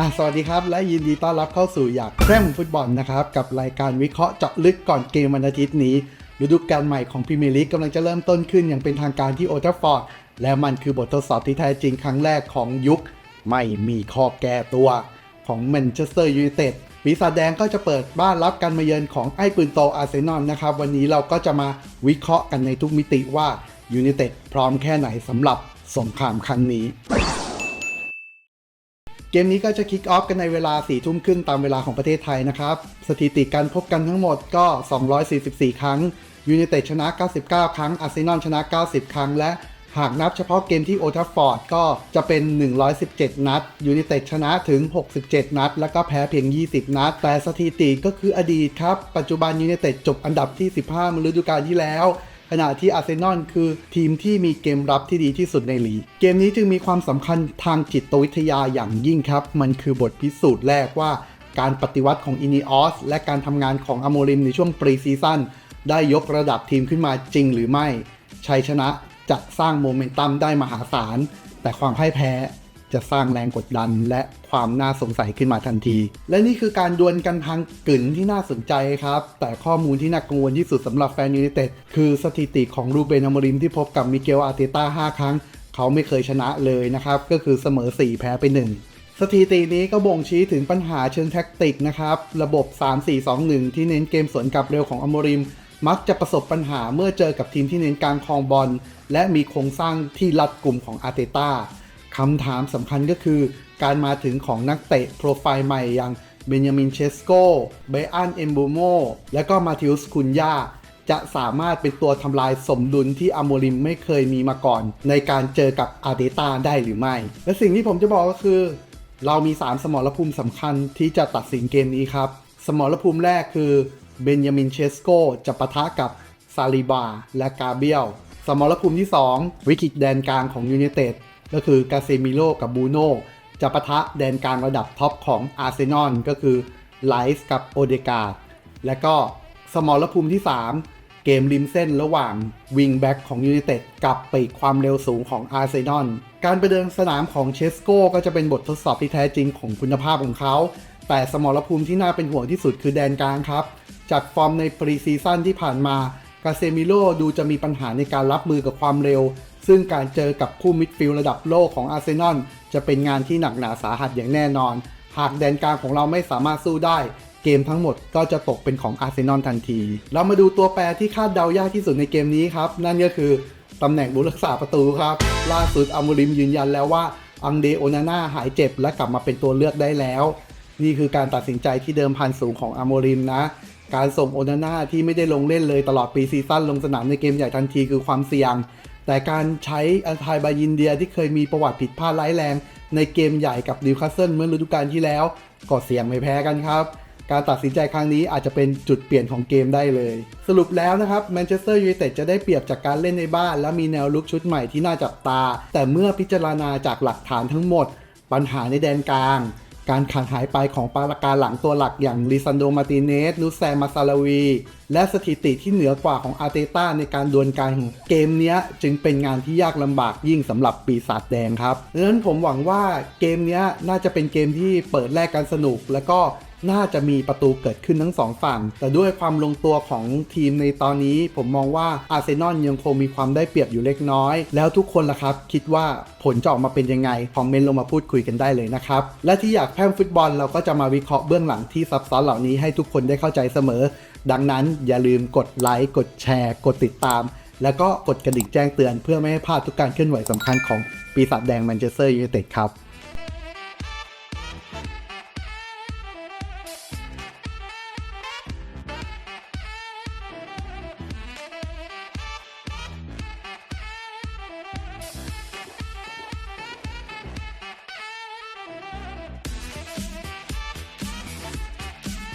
อะสวัสดีครับ และยินดีต้อนรับเข้าสู่อยากแพร่มฟุตบอลนะครับ กับรายการวิเคราะห์เจาะลึกก่อนเกมวันอาทิตย์นี้ฤดูกาลใหม่ของพรีเมียร์ลีกกำลังจะเริ่มต้นขึ้นอย่างเป็นทางการที่โอลด์แทัฟฟอร์ดและมันคือบททดสอบที่แท้จริงครั้งแรกของยุค ไม่มีข้อแก้ตัว ของแมนเชสเตอร์ยูไนเต็ดปีศาจแดงก็จะเปิดบ้านรับการมาเยือนของไอ้ปืนโตอาร์เซนอลนะครับ วันนี้เราก็จะมาวิเคราะห์กันในทุกมิติว่ายูไนเต็ดพร้อมแค่ไหนสำหรับสงครามครั้งนี้ เกมนี้ก็จะคิกออฟกันในเวลา4ทุ่มครึ่งตามเวลาของประเทศไทยนะครับ สถิติการพบกันทั้งหมดก็ 244 ครั้งยู i นเต็ดชนะ 99 ครั้งอาร์เซนอลชนะ 90 ครั้ง และหากนับเฉพาะเกมที่โอทัฟฟอร์ดก็จะเป็น 117 นัดยู i นเต็ดชนะถึง 67 นัด แล้วก็แพ้เพียง 20 นัด แต่สถิติก็คืออดีตครับ ปัจจุบันยู i นเต็ดจบอันดับที่ 15มฤดูกาลที่แล้ว ขณะที่อาร์เซนอลคือทีมที่มีเกมรับที่ดีที่สุดในลีก เกมนี้จึงมีความสำคัญทางจิตวิทยาอย่างยิ่งครับ มันคือบทพิสูจน์แรกว่า การปฏิวัติของอินิออสและการทำงานของอโมริมในช่วงปรีซีซั่นได้ยกระดับทีมขึ้นมาจริงหรือไม่ ชัยชนะจะสร้างโมเมนตัมได้มหาศาล แต่ความพ่ายแพ้ จะสร้างแรงกดดันและความน่าสงสัยขึ้นมาทันที และนี่คือการดวลกันทางกึ่นที่น่าสนใจครับ แต่ข้อมูลที่น่ากังวลที่สุดสำหรับแฟนยูไนเต็ดคือสถิติของรูเบนอมริมที่พบกับมิเกลอาร์เตต้า 5 ครั้ง เขาไม่เคยชนะเลยนะครับ ก็คือเสมอ 4 แพ้ไป 1สถิตินี้ก็บ่งชี้ถึงปัญหาเชิงแท็กติกนะครับ ระบบ 3-4-2-1 ที่เน้นเกมสวนกลับเร็วของอมริม มักจะประสบปัญหาเมื่อเจอกับทีมที่เน้นการครองบอล และมีโครงสร้างที่รัดกลุ่มของอาร์เตต้า คำถามสำคัญก็คือ การมาถึงของนักเตะโปรไฟล์ใหม่อย่างเบนยามินเชสโกเบอันเอมบูโมและก็มาทิอุสคุนยาจะสามารถเป็นตัวทำลายสมดุลที่อโมริมไม่เคยมีมาก่อน ในการเจอกับอาเตตาได้หรือไม่ และสิ่งที่ผมจะบอกก็คือ เรามี 3 สมรภูมิสำคัญที่จะตัดสินเกมนี้ครับ สมรภูมิแรกคือเบนยามินเชสโกจะปะทะกับซาลิบาและกาเบียล สมรภูมิที่ 2 วิกฤตแดนกลางของยู i นเต็ด ก็คือกาเซมิโลกับบูโน่จะปะทะแดนกลางระดับท็อปของอาร์เซนอลก็คือไลส์กับโอเดกาดและก็สมรภูมิที่ 3 เกมริมเส้นระหว่างวิงแบ็กของยู i นเต็ดกับปีกความเร็วสูงของอาร์เซนอลการไปเดินสนามของเชสโกก็จะเป็นบททดสอบที่แท้จริงของคุณภาพของเขา แต่สมรภูมิที่น่าเป็นห่วงที่สุดคือแดนกลางครับ จากฟอร์มในปรีซีซั่นที่ผ่านมากาเซมิโลดูจะมีปัญหาในการรับมือกับความเร็ว ซึ่งการเจอกับคู่มิดฟิลด์ระดับโลกของอาร์เซนอลจะเป็นงานที่หนักหนาสาหัสอย่างแน่นอน หากแดนกลางของเราไม่สามารถสู้ได้ เกมทั้งหมดก็จะตกเป็นของอาร์เซนอลทันที เรามาดูตัวแปรที่คาดเดายากที่สุดในเกมนี้ครับ นั่นก็คือตำแหน่งบุรักษาประตูครับ ล่าสุดอามูริมยืนยันแล้วว่าอังเดโอนาน่าหายเจ็บและกลับมาเป็นตัวเลือกได้แล้ว นี่คือการตัดสินใจที่เดิมพันสูงของอาโมริมนะ การส่งโอนาน่าที่ไม่ได้ลงเล่นเลยตลอดปีซีซั่นลงสนามในเกมใหญ่ทันทีคือความเสี่ยงแต่การใช้อัลไทบายินเดียที่เคยมีประวัติผิดพลาดร้ายแรง ในเกมใหญ่กับนิวคาสเซิลเมื่อฤดูกาลที่แล้ว ก็เสี่ยงไม่แพ้กันครับ การตัดสินใจครั้งนี้อาจจะเป็นจุดเปลี่ยนของเกมได้เลย สรุปแล้วนะครับแมนเชสเตอร์ยูไนเต็ดจะได้เปรียบจากการเล่นในบ้าน และมีแนวลุกชุดใหม่ที่น่าจับตา แต่เมื่อพิจารณาจากหลักฐานทั้งหมด ปัญหาในแดนกลาง การขาดหายไปของปาราการหลังตัวหลักอย่างลิซันโดมาติเนสลูแซมมาซาลาวี และสถิติที่เหนือกว่าของอาร์เตต้าในการดวลกันเกมนี้จึงเป็นงานที่ยากลำบากยิ่งสำหรับปีศาจแดงครับดังนั้นผมหวังว่าเกมนี้น่าจะเป็นเกมที่เปิดแรกกันสนุก แล้วก็ น่าจะมีประตูเกิดขึ้นทั้งสองฝั่ง แต่ด้วยความลงตัวของทีมในตอนนี้ ผมมองว่าอาร์เซนอลยังคงมีความได้เปรียบอยู่เล็กน้อย แล้วทุกคนล่ะครับ คิดว่าผลจะออกมาเป็นยังไง คอมเมนต์ลงมาพูดคุยกันได้เลยนะครับ และที่อยากแพร่มฟุตบอลเราก็จะมาวิเคราะห์เบื้องหลังที่ซับซ้อนเหล่านี้ให้ทุกคนได้เข้าใจเสมอ ดังนั้นอย่าลืมกดไลค์กดแชร์ กดติดตาม แล้วก็กดกระดิ่งแจ้งเตือนเพื่อไม่ให้พลาดทุกการเคลื่อนไหวสำคัญของปีศาจแดงแมนเชสเตอร์ยูไนเต็ดครับ